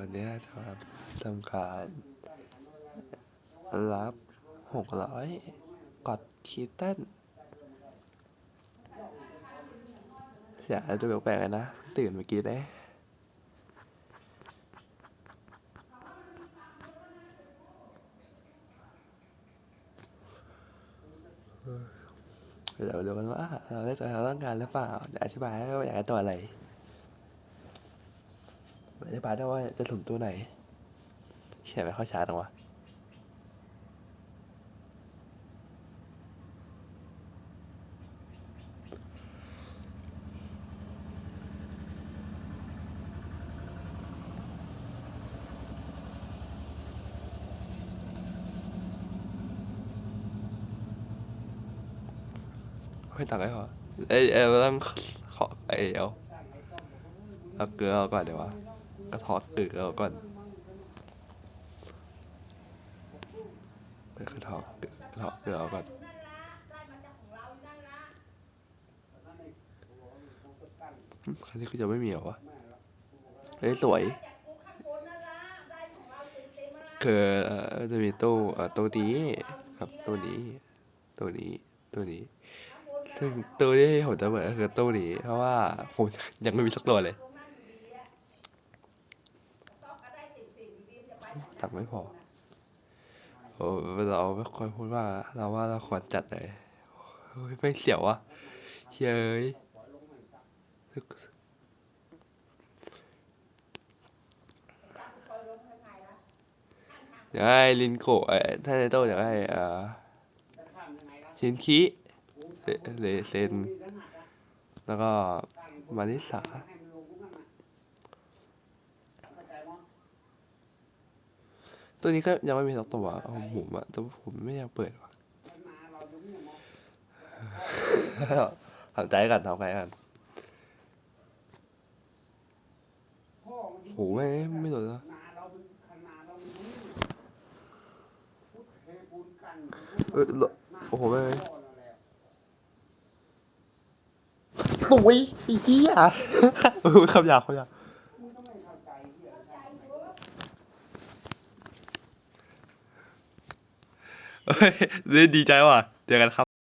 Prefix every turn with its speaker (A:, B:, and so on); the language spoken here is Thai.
A: วันนี้จะมาทำการรับหกร้อยกดคีเต้นอย่าดูแปลกๆเลยนะ ตื่นเมื่อกี้ได้เดี๋ยวดูกันว่าเราได้ตัวเราต้องการหรือเปล่าจะอธิบายว่าอยากได้ตัวอะไร อธิบายได้ว่าจะสุ่มตัวไหนเขียนไม่เข้าชาร์ตหรอวะไม่ตักได้หรอเอ้ยเอ้ยเราต้องขอไอ้เอาเอาเกลือก่อนเดี๋ยววะ กระทอดตึกเอาก่อนกระเทอดตึกกระเทอดตึกเอก่อนคันนี้คือจะไม่มีเหรอวะเฮ้ยสวย คือเอ่อจะมีตู้อ่อตู้นี้ครับตู้นี้ตู้นี้ตู้นี้ ซึ่งตู้ที่ผมจะเปิดก็คือตู้นี้ เพราะว่าผมยังไม่มีสักตัวเลย ตักไม่พอโอ้เราไม่ควรพูดว่า เราว่าเราควรจัดเลยไม่เสียวอะเฮ้ยเดี๋ยวให้ลินโกะเอ้ยถ้าในโต้เดี๋ยวให้อ่อชินคิเลเลเซน แล้วก็มาริสา ตัวนี้ก็ยังไม่มีสักตัวของผมอะแต่ว่าผมไม่อยากเปิดว่ะทำใจก่อนทำใจก่อนโหไม่ไม่โดนแล้วเอยโดนโอ้โหไม่ไม่สวยอีกทีอะเออคำหยาบคำหยาบ เฮ้ยดีใจว่ะ เจอกันครับ